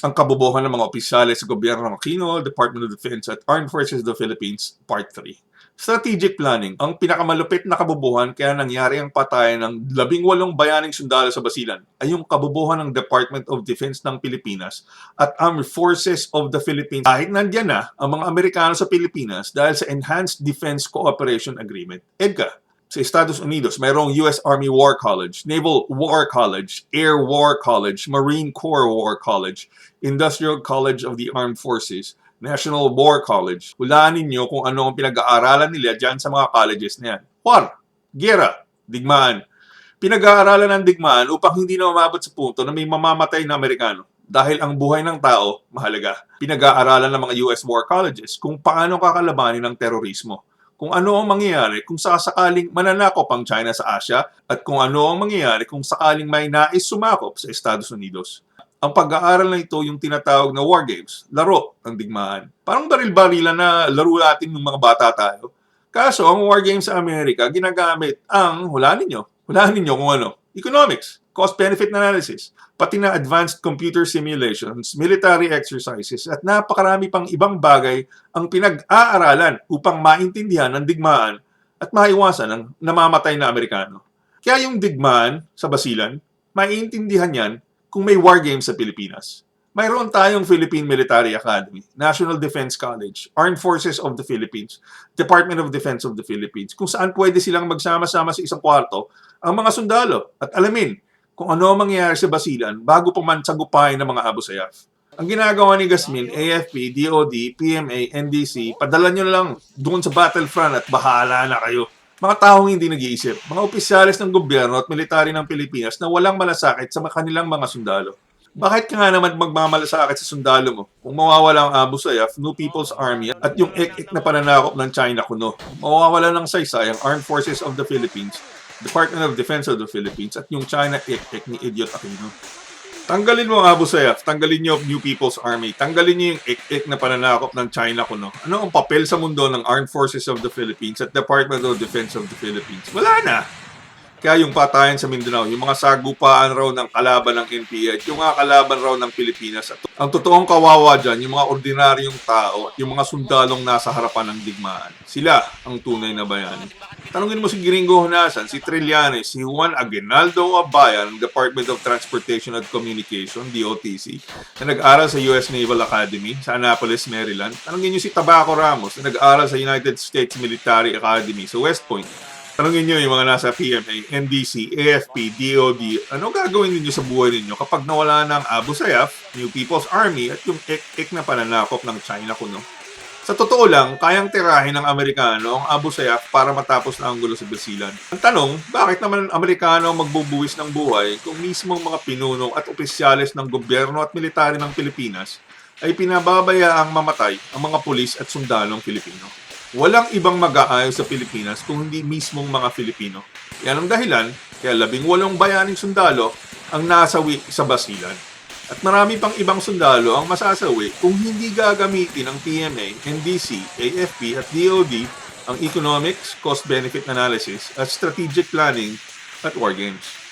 ang kabubuhan ng mga opisyales sa gobyerno ng Aquino, Department of Defense at Armed Forces of the Philippines, Part 3. Strategic planning, ang pinakamalupit na kabubuhan kaya nangyari ang patayan ng labing walong bayaning sundalo sa Basilan ay yung kabubuhan ng Department of Defense ng Pilipinas at Armed Forces of the Philippines kahit nandyan na ang mga Amerikano sa Pilipinas dahil sa Enhanced Defense Cooperation Agreement, EDCA. Sa Estados Unidos, mayroong US Army War College, Naval War College, Air War College, Marine Corps War College, Industrial College of the Armed Forces, National War College. Hulaan ninyo kung ano ang pinag-aaralan nila dyan sa mga colleges na yan. War, gera, digmaan. Pinag-aaralan ng digmaan upang hindi na umabot sa punto na may mamamatay na Amerikano. Dahil ang buhay ng tao, mahalaga. Pinag-aaralan ng mga US War Colleges kung paano kakalabanin ng terorismo kung ano ang mangyayari kung sasakaling mananakop ang China sa Asia at kung ano ang mangyayari kung sakaling may nais sumakop sa Estados Unidos. Ang pag-aaral na ito yung tinatawag na war games, laro ng digmaan. Parang baril-barilan na laro natin ng mga bata tayo. Kaso ang war games sa Amerika, ginagamit ang, hulaan ninyo, hulaan ninyo kung ano, economics, cost-benefit analysis, pati na advanced computer simulations, military exercises, at napakarami pang ibang bagay ang pinag-aaralan upang maintindihan ang digmaan at maiwasan ang namamatay na Amerikano. Kaya yung digmaan sa Basilan, maiintindihan yan kung may war games sa Pilipinas. Mayroon tayong Philippine Military Academy, National Defense College, Armed Forces of the Philippines, Department of Defense of the Philippines, kung saan pwede silang magsama-sama sa isang kwarto ang mga sundalo at alamin kung ano ang mangyayari sa Basilan bago pa man sagupahin ng mga Abu Sayyaf. Ang ginagawa ni Gasmin, AFP, DOD, PMA, NDC, padala nyo lang doon sa battlefront at bahala na kayo. Mga taong hindi nag-iisip, mga opisyalis ng gobyerno at military ng Pilipinas na walang malasakit sa kanilang mga sundalo. Bakit ka nga naman magmamalasakit sa sundalo mo kung mawawala ang Abu Sayyaf, New People's Army at yung ek-ek na pananakop ng China kuno? Mawawala ng saysay ang Armed Forces of the Philippines, Department of Defense of the Philippines at yung China ek-ek ni Idiot Aquino. Tanggalin mo ang Abu Sayyaf, tanggalin niyo New People's Army, tanggalin niyo yung ek-ek na pananakop ng China kuno. Ano ang papel sa mundo ng Armed Forces of the Philippines at Department of Defense of the Philippines? Wala na! Kaya yung patayan sa Mindanao, yung mga sagupaan raw ng kalaban ng NPA yung mga kalaban raw ng Pilipinas. At ang totoong kawawa dyan, yung mga ordinaryong tao yung mga sundalong nasa harapan ng digmaan. Sila ang tunay na bayani. Tanungin mo si Gringo Hunasan, si Trillanes, si Juan Aguinaldo Abaya ng Department of Transportation and Communication, DOTC, na nag-aral sa US Naval Academy sa Annapolis, Maryland. Tanungin niyo si Tabaco Ramos na nag-aral sa United States Military Academy sa West Point. Tanungin nyo yung mga nasa PMA, NDC, AFP, DOD, ano gagawin ninyo sa buhay ninyo kapag nawala ng Abu Sayyaf, New People's Army, at yung ek-ek na pananakop ng China kuno? Sa totoo lang, kayang tirahin ng Amerikano ang Abu Sayyaf para matapos na ang gulo sa Basilan. Ang tanong, bakit naman ang Amerikano ang magbubuwis ng buhay kung mismong mga pinuno at opisyales ng gobyerno at military ng Pilipinas ay pinababayaang mamatay ang mga pulis at sundalong Pilipino? Walang ibang mag-aayos sa Pilipinas kung hindi mismong mga Filipino. Yan ang dahilan kaya labing walong bayaning sundalo ang nasawi sa Basilan. At marami pang ibang sundalo ang masasawi kung hindi gagamitin ng PMA, NDC, AFP at DOD ang economics, cost-benefit analysis at strategic planning at war games.